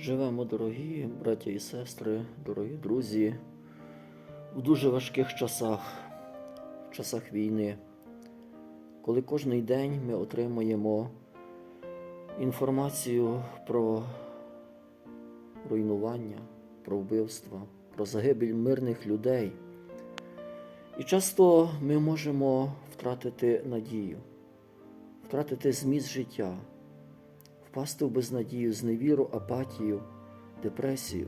Живемо, дорогі браття і сестри, дорогі друзі, в дуже важких часах, в часах війни, коли кожний день ми отримуємо інформацію про руйнування, про вбивства, про загибель мирних людей. І часто ми можемо втратити надію, втратити зміст життя, впасти в безнадію, зневіру, апатію, депресію.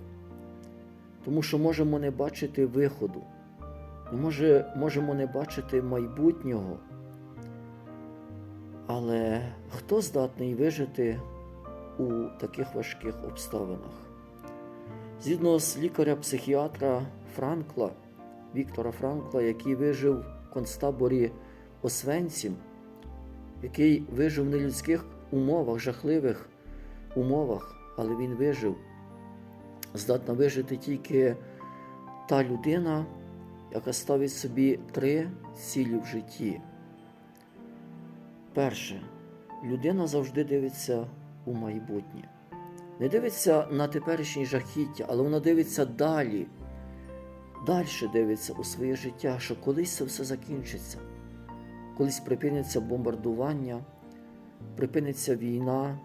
Тому що можемо не бачити виходу, може, можемо не бачити майбутнього. Але хто здатний вижити у таких важких обставинах? Згідно з лікаря-психіатра Франкла, Віктора Франкла, який вижив в концтаборі Освенцім, який вижив в нелюдських умовах, жахливих умовах, але він вижив. Здатна вижити тільки та людина, яка ставить собі три цілі в житті. Перше, людина завжди дивиться у майбутнє. Не дивиться на теперішнє жахіття, але вона дивиться далі. Далі дивиться у своє життя, що колись це все закінчиться, колись припиниться бомбардування, припиниться війна,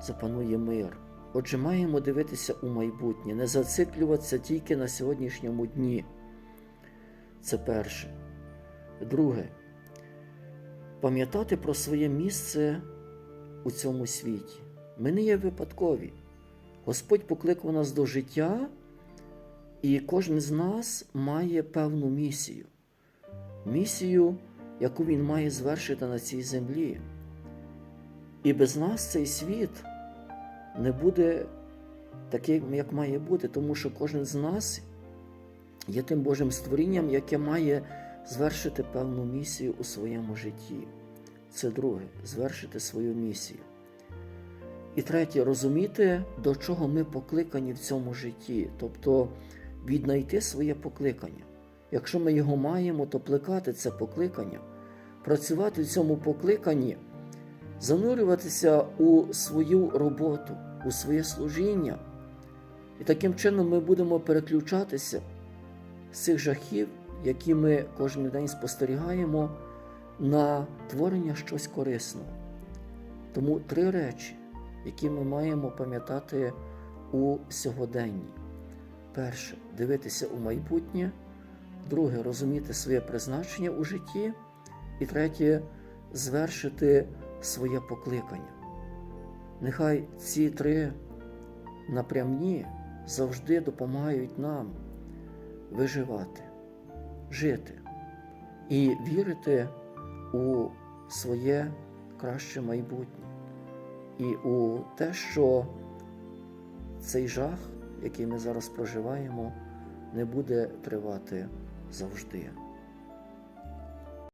запанує мир. Отже, маємо дивитися у майбутнє, не зациклюватися тільки на сьогоднішньому дні. Це перше. Друге, пам'ятати про своє місце у цьому світі. Ми не є випадкові. Господь покликав нас до життя, і кожен з нас має певну місію. Місію, яку він має звершити на цій землі. І без нас цей світ не буде таким, як має бути, тому що кожен з нас є тим Божим створінням, яке має звершити певну місію у своєму житті. Це друге звершити свою місію. І третє розуміти, до чого ми покликані в цьому житті, тобто віднайти своє покликання. Якщо ми його маємо, то плекати це покликання, працювати в цьому покликанні, занурюватися у свою роботу, у своє служіння. І таким чином ми будемо переключатися з цих жахів, які ми кожен день спостерігаємо, на творення щось корисного. Тому три речі, які ми маємо пам'ятати у сьогоденні. Перше дивитися у майбутнє, друге розуміти своє призначення у житті, і третє звершити своє покликання. Нехай ці три напрямні завжди допомагають нам виживати, жити і вірити у своє краще майбутнє і у те, що цей жах, який ми зараз проживаємо, не буде тривати завжди.